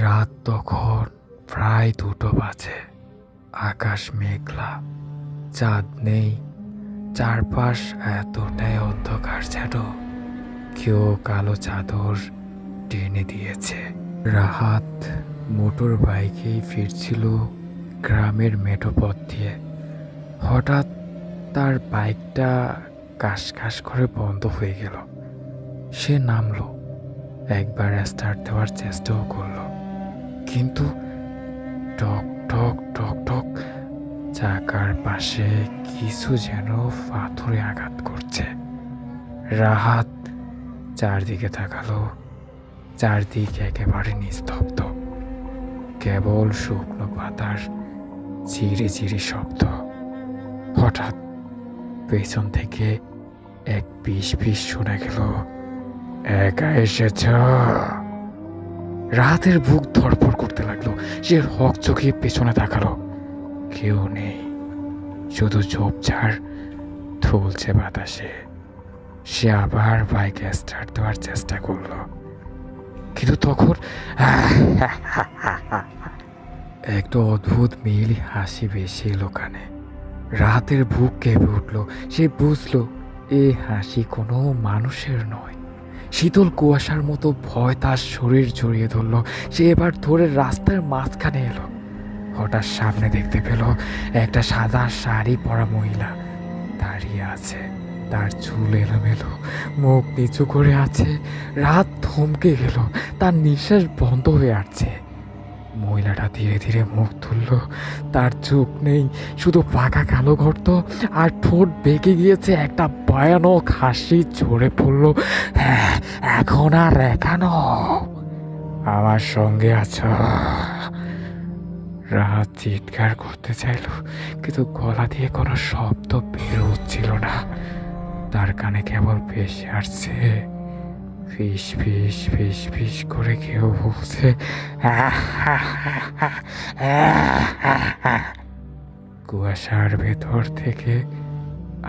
রাত তখন প্রায় দুটো বাজে। আকাশ মেঘলা, চাঁদ নেই, চারপাশ এতটাই অন্ধকার যেন, কেউ কালো চাদর টেনে দিয়েছে। রাহাত মোটর বাইকেই ফিরছিল গ্রামের মেঠো পথ দিয়ে। হঠাৎ তার বাইকটা কাশ কাশ করে বন্ধ হয়ে গেল। সে নামলো। একবার স্টার্ট দেওয়ার চেষ্টাও করল। কিন্তু টক টক টক টক চাকার পাশে কিছু যেন পাথরে আঘাত করছে। রাহাত চারদিকে তাকালো। চারদিক একেবারে নিস্তব্ধ। কেবল শুকনো পাতার চিরি চিরি শব্দ। হঠাৎ পেছন থেকে এক পিস পিস শোনা গেল, একা এসেছ? রাতের বুক ধরপড় করতে লাগল। সে হক চোখে পেছনে তাকালো। কেউ নেই, শুধু ঝোপঝাড় থুলছে বাতাসে। সে আবার বাইকে স্টার্ট দেওয়ার চেষ্টা করল। কিন্তু তখন একটা অদ্ভুত মিল হাসি বেশি এলো কানে রাতের বুক কেঁপে উঠল। সে বুঝলো, এ হাসি কোনো মানুষের নয়। শীতল কুয়াশার মতো ভয় তার শরীর জড়িয়ে ধরল। সে এবার ধরে রাস্তার মাঝখানে এলো। হঠাৎ সামনে দেখতে পেল একটা সাদা শাড়ি পরা মহিলা। দাঁড়িয়ে আছে। তার চুল এলোমেলো, মুখ নিচু করে আছে। রাত থমকে গেল। তার নিঃশ্বাস বন্ধ হয়ে আসছে। মহিলাটা ধীরে ধীরে মুখ তুলল। তার চোখ নেই, শুধু পাকা কালো গর্ত আর ঠোঁট বেঁকে গিয়েছে, একটা ভয়ানক হাসি ঝরে পড়ল। হ্যাঁ এখন আর একানো আমার সঙ্গে আছো। রাত চিৎকার করতে চাইল, কিন্তু গলা দিয়ে কোনো শব্দ বের হচ্ছিল না। তার কানে কেবল ভেসে আসছে। ফিস ফিস ফিস ফিস করে কেউ বলছে, কুয়াশার ভেতর থেকে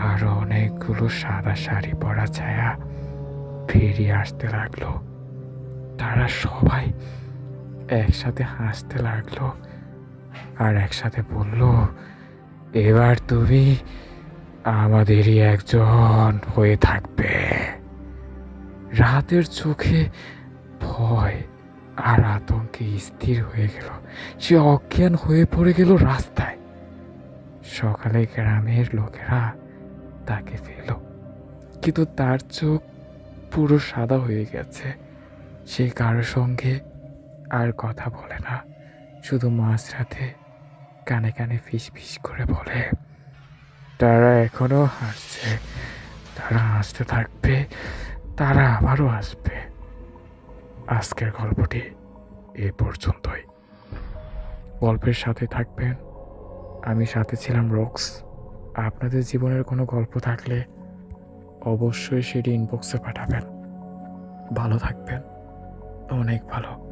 আরও অনেকগুলো সাদা শাড়ি পরা ছায়া ফিরিয়ে আসতে লাগল। তারা সবাই একসাথে হাসতে লাগল আর একসাথে বলল, এবার তুমি আমাদেরই একজন হয়ে থাকবে। রাতের চোখে ভয় আর আতঙ্কে স্থির হয়ে গেল। সে অজ্ঞান হয়ে পড়ে গেল রাস্তায়। সকালে গ্রামের লোকেরা তাকে পেল। কিন্তু তার চোখ পুরো সাদা হয়ে গেছে। সে কারোর সঙ্গে আর কথা বলে না। শুধু মাঝরাতে কানে কানে ফিস ফিস করে বলে, তারা এখনও হাসছে তারা হাসতে থাকবে। তারা আবারও আসবে। আজকের গল্পটি এ পর্যন্তই। গল্পের সাথে থাকবেন। আমি সাথে ছিলাম রক্স। আপনাদের জীবনের কোনো গল্প থাকলে অবশ্যই সেটি ইনবক্সে পাঠাবেন। ভালো থাকবেন। অনেক ভালো।